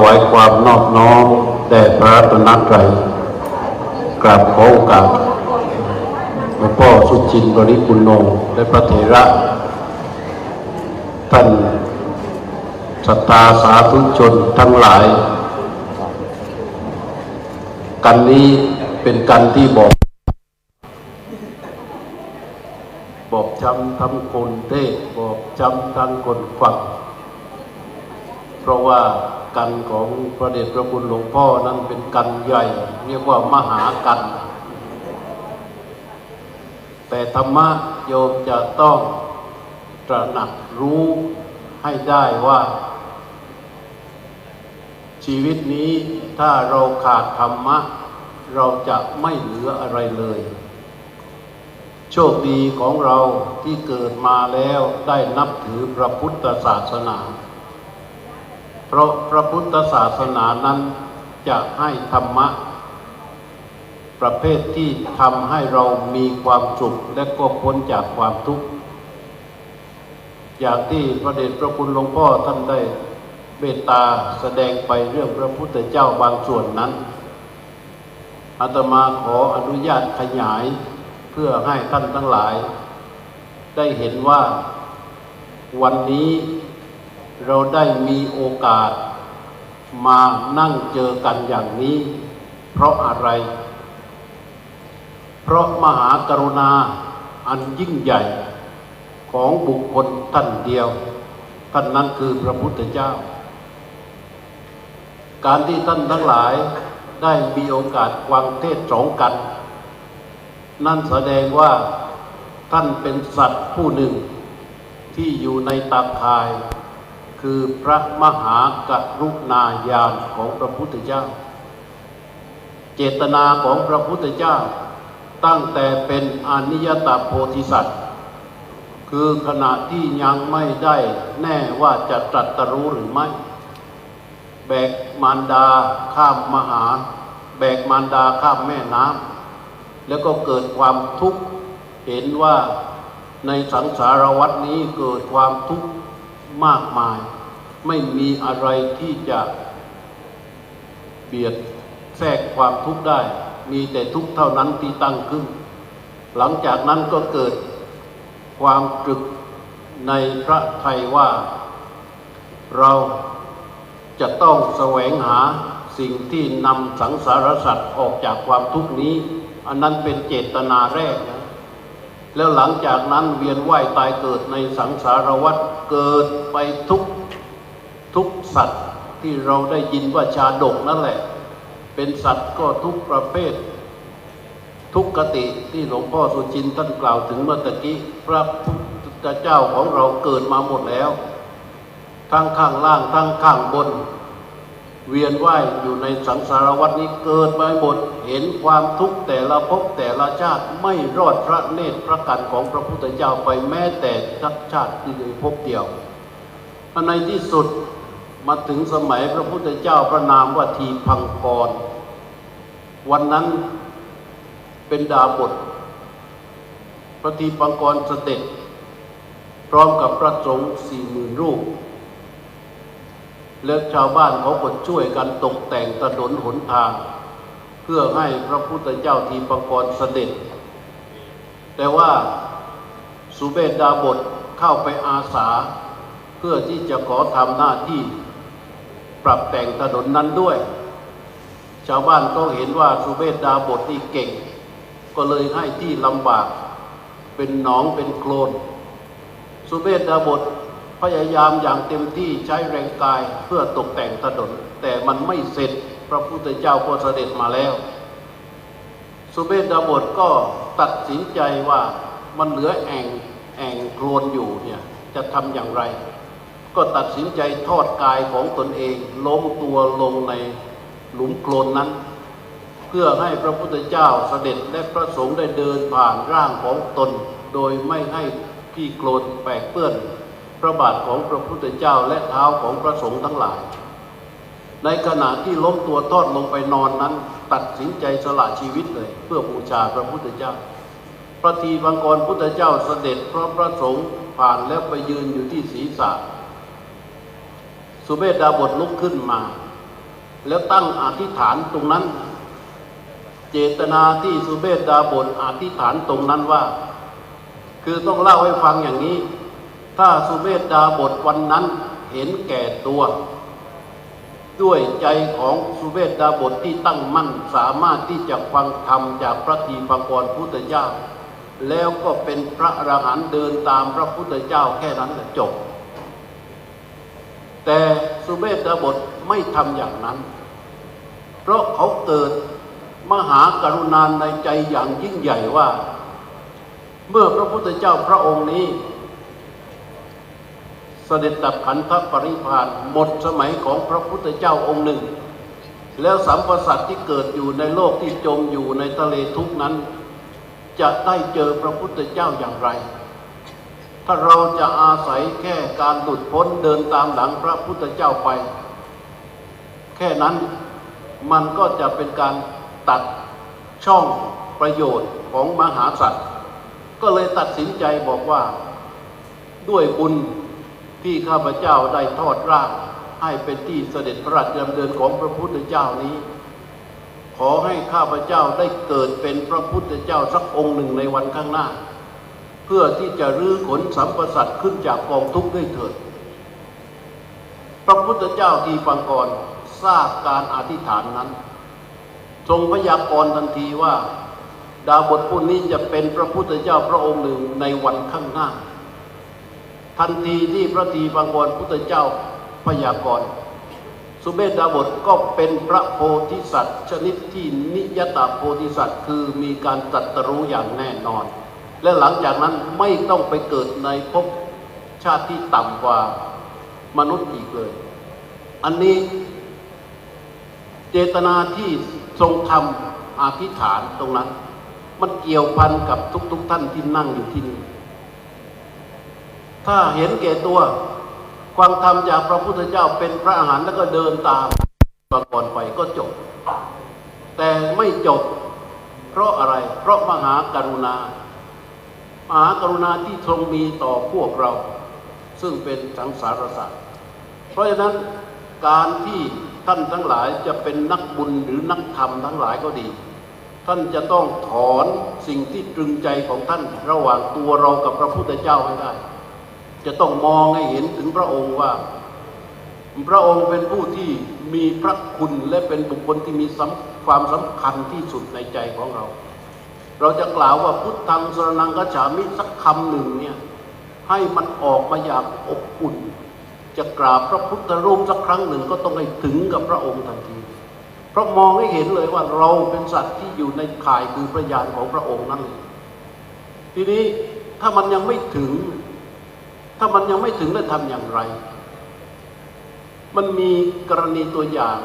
ถวายความนอบน้อมแด่พระรัตนตรัยกราบขอโอกาสหลวงพ่อสุจินบริปุณโนและพระเถระ ท่านศรัทธาสาธุชนทั้งหลาย กันนี้เป็นกันที่บอก บอกจำทั้งคนเทศบอกจำทั้งคนฟังเพราะว่า กันของพระเดชพระคุณหลวงพ่อนั้นเป็นกันใหญ่ เรียกว่ามหากัน แต่ธรรมะโยมจะต้องตระหนักรู้ให้ได้ว่า ชีวิตนี้ถ้าเราขาดธรรมะ เราจะไม่เหลืออะไรเลย โชคดีของเราที่เกิดมาแล้วได้นับถือพระพุทธศาสนา เพราะพระพุทธศาสนานั้นจะให้ธรรมะ ประเภทที่ทำให้เรามีความสุขและก็พ้นจากความทุกข์ อย่างที่พระเดชพระคุณหลวงพ่อท่านได้เมตตาแสดงไปเรื่องพระพุทธเจ้าบางส่วนนั้นอาตมาขออนุญาตขยายเพื่อให้ท่านทั้งหลาย ได้เห็นว่าวันนี้ เราได้มีโอกาสมานั่งเจอกันอย่างนี้ เพราะอะไร เพราะมหากรุณาอันยิ่งใหญ่ของบุคคลท่านเดียว ท่านนั้นคือพระพุทธเจ้า การที่ท่านทั้งหลายได้มีโอกาสฟังเทศสองกัน นั่นแสดงว่าท่านเป็นสัตว์ผู้หนึ่งที่อยู่ในตาข่าย คือพระมหากรุณาญาณของพระพุทธเจ้า เจตนาของพระพุทธเจ้า ตั้งแต่เป็นอนิยตโพธิสัตว์ คือขณะที่ยังไม่ได้แน่ว่าจะตรัสรู้หรือไม่ แบกมารดาข้ามมหา แบกมารดาข้ามแม่น้ำแล้วก็เกิดความทุกข์เห็นว่าในสังสารวัฏนี้เกิดความทุกข์ มากมาย ไม่มีอะไรที่จะเบียดแทรกความทุกข์ได้ มีแต่ทุกข์เท่านั้นที่ตั้งขึ้น หลังจากนั้นก็เกิดความตรึกในพระไทยว่า เราจะต้องแสวงหาสิ่งที่นำสังสารสัตว์ออกจากความทุกข์นี้ อันนั้นเป็นเจตนาแรกนะ แล้วหลังจากนั้นเวียนว่ายตายเกิดในสังสารวัฏเกิดไปทุกทุกสัตว์ที่เราได้ยินว่าชาดกนั่นแหละ เป็นสัตว์ก็ทุกประเภท ทุกกติที่หลวงพ่อสุจินต์ท่านกล่าวถึงเมื่อตะกี้พระพุทธเจ้าของเราเกิดมาหมดแล้ว ทั้งข้างล่างทั้งข้างบน เวียนว่ายอยู่ในสังสารวัฏนี้เกิดมาหมดเห็นความทุกข์แต่ละภพแต่ละชาติไม่รอดพระเนตรพระกันของพระพุทธเจ้าไปแม้แต่ชักชาติที่เลยพบเดียวในที่สุดมาถึงสมัยพระพุทธเจ้าพระนามว่าทีพังกร วันนั้นเป็นดาบทพระทีพังกรเสด็จพร้อมกับพระสงฆ์สี่หมื่นรูป แล้วชาวบ้านเขาก็ช่วยกันตกแต่งถนนหนทาง เพื่อให้พระพุทธเจ้าทีปกรเสด็จ แต่ว่าสุเบศดาบทเข้าไปอาสา เพื่อที่จะขอทำหน้าที่ปรับแต่งถนนนั้นด้วย ชาวบ้านก็เห็นว่าสุเบศดาบทนี่เก่ง ก็เลยให้ที่ลำบากเป็นหนองเป็นโคลนสุเบศดาบท พยายามอย่างเต็มที่ใช้แรงกายเพื่อตกแต่งถนน แต่มันไม่เสร็จพระพุทธเจ้าก็เสด็จมาแล้ว สุเบศดาบทก็ตัดสินใจว่ามันเหลือแองแองโคลนอยู่เนี่ยจะทำอย่างไร ก็ตัดสินใจทอดกายของตนเองล้มตัวลงในหลุมโคลนนั้น เพื่อให้พระพุทธเจ้าเสด็จและพระสงฆ์ได้เดินผ่านร่างของตน โดยไม่ให้ขี้โคลนแปกเปื้อน พระบาทของพระพุทธเจ้าและเท้าของพระสงฆ์ทั้งหลาย ในขณะที่ล้มตัวทอดลงไปนอนนั้น ตัดสินใจสละชีวิตเลย เพื่อบูชาพระพุทธเจ้า พระทีบังกรพุทธเจ้าเสด็จพราะพระสงฆ์ผ่านแล้วไปยืนอยู่ที่ศีรษะ สุเบศดาบทลุกขึ้นมา แล้วตั้งอธิษฐานตรงนั้น เจตนาที่สุเบศดาบทอธิษฐานตรงนั้นว่า คือต้องเล่าให้ฟังอย่างนี้ ถ้าสุเบศดาบทวันนั้นเห็นแก่ตัว ด้วยใจของสุเวทดาบทที่ตั้งมั่นสามารถที่จะฟังธรรมจากพระทีปังกรพุทธเจ้า แล้วก็เป็นพระอรหันต์เดินตามพระพุทธเจ้าแค่นั้นแหละจบ แต่สุเวทดาบทไม่ทำอย่างนั้น เพราะเขาเกิดมหากรุณาในใจอย่างยิ่งใหญ่ว่า เมื่อพระพุทธเจ้าพระองค์นี้ เสด็จดับขันธปริพานหมดสมัยของพระพุทธเจ้าองค์หนึ่ง แล้วสัมปสัตที่เกิดอยู่ในโลกที่จมอยู่ในทะเลทุกนั้น จะได้เจอพระพุทธเจ้าอย่างไร ถ้าเราจะอาศัยแค่การหลุดพ้นเดินตามหลังพระพุทธเจ้าไป แค่นั้นมันก็จะเป็นการตัดช่องประโยชน์ของมหาสัตว์ ก็เลยตัดสินใจบอกว่าด้วยบุญ ที่ข้าพเจ้าได้ทอดร่าง ให้เป็นที่เสด็จพระราชดำเนินของพระพุทธเจ้านี้ ขอให้ข้าพเจ้าได้เกิดเป็นพระพุทธเจ้าสักองค์หนึ่งในวันข้างหน้า เพื่อที่จะรื้อขนสัมปสัตขึ้นจากกองทุกข์ด้วยเถิด พระพุทธเจ้าทีปังกรทราบการอธิษฐานนั้น ทรงพยากรณ์ทันทีว่า ดาบทผู้นี้จะเป็นพระพุทธเจ้าพระองค์หนึ่งในวันข้างหน้า ทันทีที่พระทีปังกรพุทธเจ้าพยากรณ์สุเมธดาบทก็เป็นพระโพธิสัตว์ ชนิดที่นิยตาโพธิสัตว์คือมีการตรัสรู้อย่างแน่นอน และหลังจากนั้นไม่ต้องไปเกิดในภพชาติที่ต่ำกว่ามนุษย์อีกเลย อันนี้เจตนาที่ทรงทำอธิษฐานตรงนั้น มันเกี่ยวพันกับทุกๆทท่านที่นั่งอยู่ที่นี่ ถ้าเห็นแก่ตัวความธรรมจากพระพุทธเจ้าเป็นพระอาหารแล้วก็เดินตามประกอนไปก็จบ แต่ไม่จบ เพราะอะไร เพราะมหากรุณา มหากรุณาที่ทรงมีต่อพวกเรา ซึ่งเป็นสังสารสัตว์เพราะฉะนั้นการที่ท่านทั้งหลายจะเป็นนักบุญหรือนักธรรมทั้งหลายก็ดี ท่านจะต้องถอนสิ่งที่ตรึงใจของท่านระหว่างตัวเรากับพระพุทธเจ้าให้ได้ จะต้องมองให้เห็นถึงพระองค์ว่า พระองค์เป็นผู้ที่มีพระคุณและเป็นบุคคลที่มีความสำคัญที่สุดในใจของเรา เราจะกล่าวว่าพุทธังสรนังกัจฉามิสักคำหนึ่งเนี่ยให้มันออกมาอย่างอบอุ่น จะกราบพระพุทธรูปสักครั้งหนึ่งก็ต้องให้ถึงกับพระองค์ทันที เพราะมองให้เห็นเลยว่าเราเป็นสัตว์ที่อยู่ในข่ายคือพระญาณของพระองค์นั่นเองทีนี้ถ้ามันยังไม่ถึง ถ้ามันยังไม่ถึงแล้วทำอย่างไร มันมีกรณีตัวอย่าง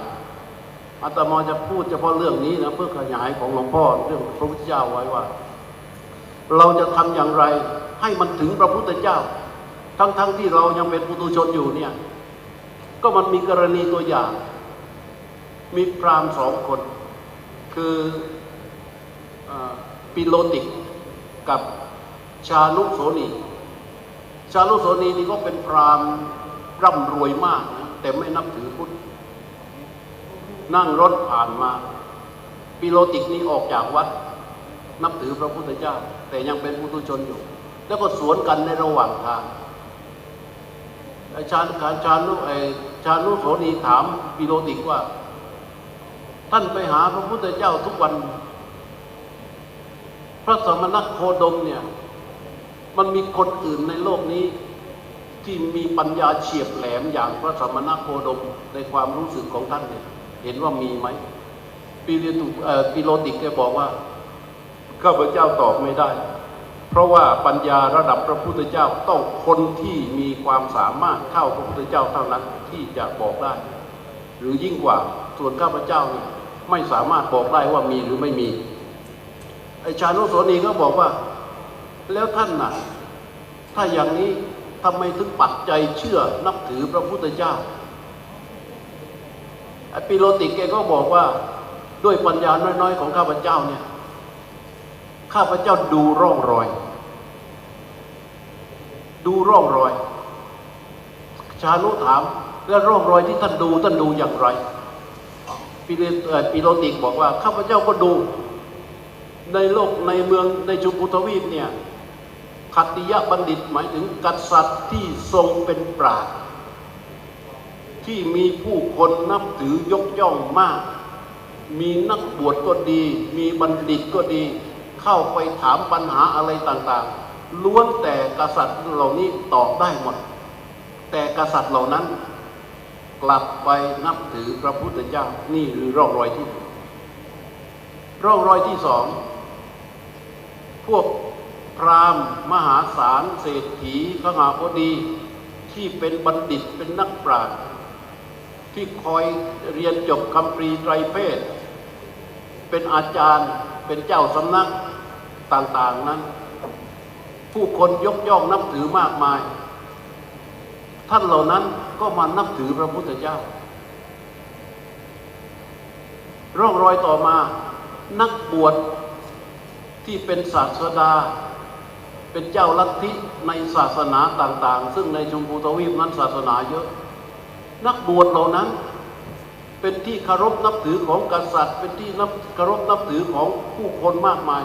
อาตมาจะพูดเฉพาะเรื่องนี้นะเพื่อขยายของหลวงพ่อเรื่องพระพุทธเจ้าไว้ว่า เราจะทำอย่างไรให้มันถึงพระพุทธเจ้า ทั้งๆทที่เรายังเป็นปุถุชนอยู่เนี่ย ก็มันมีกรณีตัวอย่าง มีพราหมณ์สองคน คืออปิโลติกกับชาลุโสนี ชาลุโสนีนี่ก็เป็นพรามร่ำรวยมากนะแต่ไม่นับถือพุทธนั่งรถผ่านมาปิโลติกนี่ออกจากวัด นับถือพระพุทธเจ้า แต่ยังเป็นปุถุชนอยู่ แล้วก็สวนกันในระหว่างทางไอชาญชานุไอชานุโสนีถามปิโลติกว่า ท่านไปหาพระพุทธเจ้าทุกวัน พระสมณโคดมเนี่ย มันมีคนอื่นในโลกนี้ ที่มีปัญญาเฉียบแหลมอย่างพระสมณโคดมในความรู้สึกของท่านเนี่ยเห็นว่ามีไหมปิโลตุเอ่อปิโลติกแกบอกว่าข้าพเจ้าตอบไม่ได้ เพราะว่าปัญญาระดับพระพุทธเจ้าต้องคนที่มีความสามารถเท่าพระพุทธเจ้าเท่านั้นที่จะบอกได้ หรือยิ่งกว่าส่วนข้าพเจ้าเนี่ยไม่สามารถบอกได้ว่ามีหรือไม่มีไอชาโนโสนีก็บอกว่า แล้วท่านน่ะ ถ้าอย่างนี้ทำไมถึงปักใจเชื่อนับถือพระพุทธเจ้าปิโลติกแกก็บอกว่าด้วยปัญญาน้อยๆ ของข้าพเจ้าเนี่ย ข้าพเจ้าดูร่องรอย ดูร่องรอย ชานุถามแล้วร่องรอยที่ท่านดูท่านดูอย่างไรปิเลปิโลติกบอกว่า ข้าพเจ้าก็ดู ในโลกในเมืองในชมพูทวีปเนี่ย ขัตติยบัณฑิตหมายถึงกษัตริย์ที่ทรงเป็นปราชญ์ที่มีผู้คนนับถือยกย่องมาก มีนักบวชก็ดี มีบัณฑิตก็ดี เข้าไปถามปัญหาอะไรต่างๆ ล้วนแต่กษัตริย์เหล่านี้ตอบได้หมด แต่กษัตริย์เหล่านั้น กลับไปนับถือพระพุทธเจ้านี่คือร่องรอยที่หนึ่งร่องรอยที่สองพวก พราหมณ์มหาศาลเศรษฐีขหาบดีที่เป็นบัณฑิตเป็นนักปราชญ์ที่คอยเรียนจบคำปรีไตรเพศ เป็นอาจารย์เป็นเจ้าสำนักต่างๆนั้น ผู้คนยกย่องนับถือมากมาย ท่านเหล่านั้นก็มานับถือพระพุทธเจ้า ร่องรอยต่อมานักบวชที่เป็นศาสดา เป็นเจ้าลัทธิในศาสนาต่าง ๆ ซึ่งในชมพูทวีปนั้นศาสนาเยอะ นักบวชเหล่านั้น เป็นที่เคารพนับถือของกษัตริย์ เป็นที่นับเคารพนับถือของผู้คนมากมาย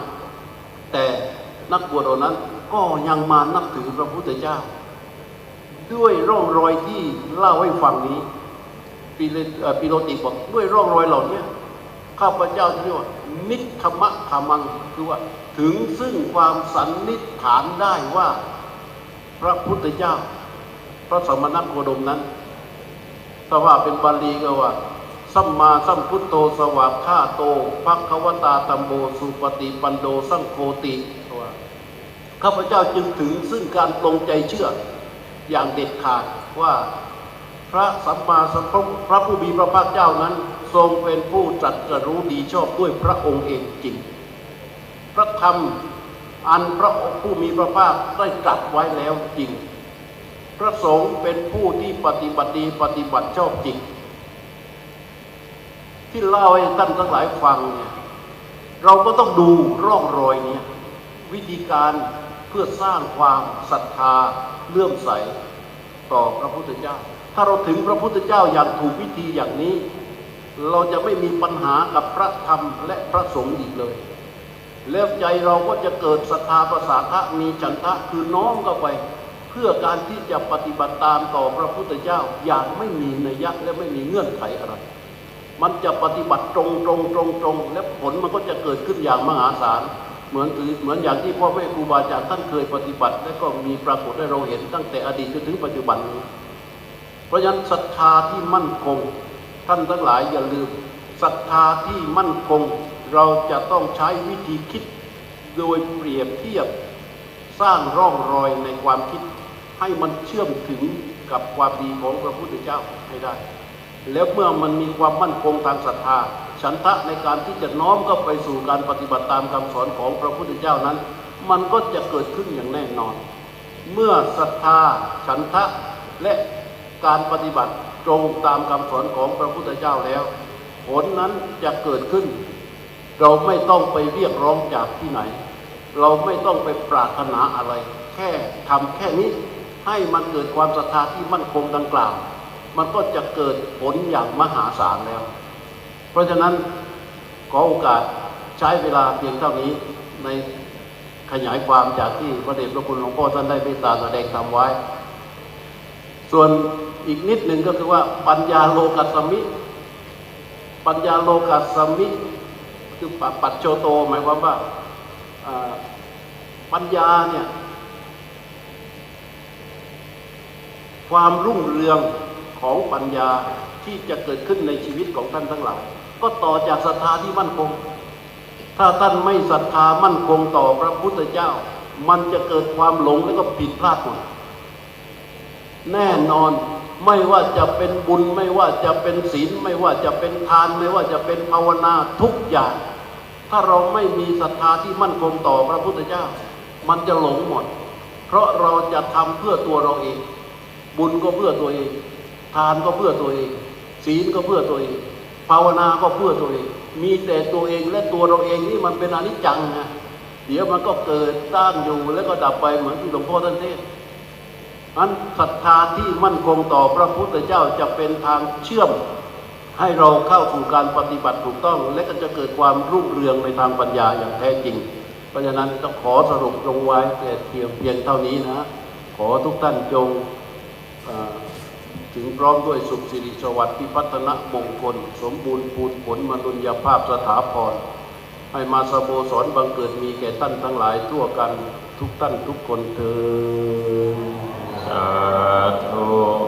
แต่นักบวชเหล่านั้นก็ยังมานับถือพระพุทธเจ้า ด้วยร่องรอยที่เล่าให้ฟังนี้ปิเลเอ่อปิโลติบอกด้วยร่องรอยเหล่านี้ ข้าพเจ้าที่ว่านิคมะขมังคือว่าถึงซึ่งความสันนิษฐานได้ว่า พระพุทธเจ้า พระสมณโคดมนั้นถ้าว่าเป็นบาลีก็ว่าสัมมาสัมพุทโธสวากขาโตภักควตาตัมโมสุปฏิปันโดสังโฆติว่าข้าพเจ้าจึงถึงซึ่งการตรงใจเชื่ออย่างเด็ดขาดว่าพระสัมมาสัมพุทธพระผู้มีพระภาคเจ้านั้น ทรงเป็นผู้ตรัสรู้ดีชอบด้วยพระองค์เองจริง พระธรรมอันพระองค์ผู้มีพระภาคได้ตรัสไว้แล้วจริง พระสงฆ์เป็นผู้ที่ปฏิบัติดีปฏิบัติชอบจริง ที่เล่าให้ท่านทั้งหลายฟังเนี่ยเราก็ต้องดูร่องรอยเนี้วิธีการเพื่อสร้างความศรัทธาเลื่อมใสต่อพระพุทธเจ้า ถ้าเราถึงพระพุทธเจ้าอย่างถูกวิธีอย่างนี้ เราจะไม่มีปัญหากับพระธรรมและพระสงฆ์อีกเลย แล้วใจเราก็จะเกิดศรัทธาประสาทะมีฉันทะคือน้อมเข้าไป เพื่อการที่จะปฏิบัติตามต่อพระพุทธเจ้าอย่างไม่มีนัยยะและไม่มีเงื่อนไขอะไร มันจะปฏิบัติตรงตรงตรงตรงและผลมันก็จะเกิดขึ้นอย่างมหาศาลเหมือนถือเหมือนอย่างที่พ่อแม่ครูบาอาจารย์ท่านเคยปฏิบัติ และก็มีปรากฏให้เราเห็นตั้งแต่อดีตจนถึงปัจจุบันนี้เพราะฉะนั้นศรัทธาที่มั่นคง ท่านทั้งหลายอย่าลืมศรัทธาที่มั่นคง เราจะต้องใช้วิธีคิด โดยเปรียบเทียบ สร้างร่องรอยในความคิด ให้มันเชื่อมถึงกับความดีของพระพุทธเจ้าให้ได้ แล้วเมื่อมันมีความมั่นคงทางศรัทธา ฉันทะในการที่จะน้อมเข้าไปสู่การปฏิบัติตามคำสอนของพระพุทธเจ้านั้น มันก็จะเกิดขึ้นอย่างแน่นอน เมื่อศรัทธาฉันทะและการปฏิบัติ ตรงตามคำสอนของพระพุทธเจ้าแล้ว ผลนั้นจะเกิดขึ้น เราไม่ต้องไปเรียกร้องจากที่ไหน เราไม่ต้องไปปรารถนาอะไร แค่ทำแค่นี้ ให้มันเกิดความศรัทธาที่มั่นคงดังกล่าว มันก็จะเกิดผลอย่างมหาศาลแล้ว เพราะฉะนั้นขอโอกาสใช้เวลาเพียงเท่านี้ในขยายความจากที่พระเดชพระคุณหลวงพ่อท่านได้เมตตาแสดงทำไว้ ส่วน อีกนิดหนึ่งก็คือว่าปัญญาโลกัสมิ ปัญญาโลกัสมิ คือปัจโชโตหมายความว่าอ่าปัญญาเนี่ยความรุ่งเรืองของปัญญาที่จะเกิดขึ้นในชีวิตของท่านทั้งหลาย ก็ต่อจากศรัทธาที่มั่นคง ถ้าท่านไม่ศรัทธามั่นคงต่อพระพุทธเจ้า มันจะเกิดความหลงแล้วก็ผิดพลาดหมดแน่นอน ไม่ว่าจะเป็นบุญไม่ว่าจะเป็นศีลไม่ว่าจะเป็นทาน ไม่ว่าจะเป็นภาวนาทุกอย่าง ถ้าเราไม่มีศรัทธาที่มั่นคงต่อพระพุทธเจ้า มันจะหลงหมด เพราะเราจะทำเพื่อตัวเราเอง บุญก็เพื่อตัวเอง ทานก็เพื่อตัวเอง ศีลก็เพื่อตัวเอง ภาวนาก็เพื่อตัวเอง มีแต่ตัวเองและตัวเราเองนี่มันเป็นอนิจจังนะเดี๋ยวมันก็เกิดตั้งอยู่แล้วก็ดับไปเหมือนที่หลวงพ่อท่านเทศ นั้นศรัทธาที่มั่นคงต่อพระพุทธเจ้าจะเป็นทางเชื่อม ให้เราเข้าสู่การปฏิบัติถูกต้อง และก็จะเกิดความรุ่งเรืองในทางปัญญาอย่างแท้จริง เพราะฉะนั้นต้องขอสรุปลงไว้แต่เพียงเพียงเท่านี้นะ ขอทุกท่านจงถึงพร้อมด้วยสุขสิริสวัสดิ์พิพัฒนมงคล สมบูรณ์พูนผลมนุญญาภาพสถาพรให้มาสโบสรบังเกิดมีแก่ท่านทั้งหลายทั่วกันทุกท่านทุกคนเถิด สาธุ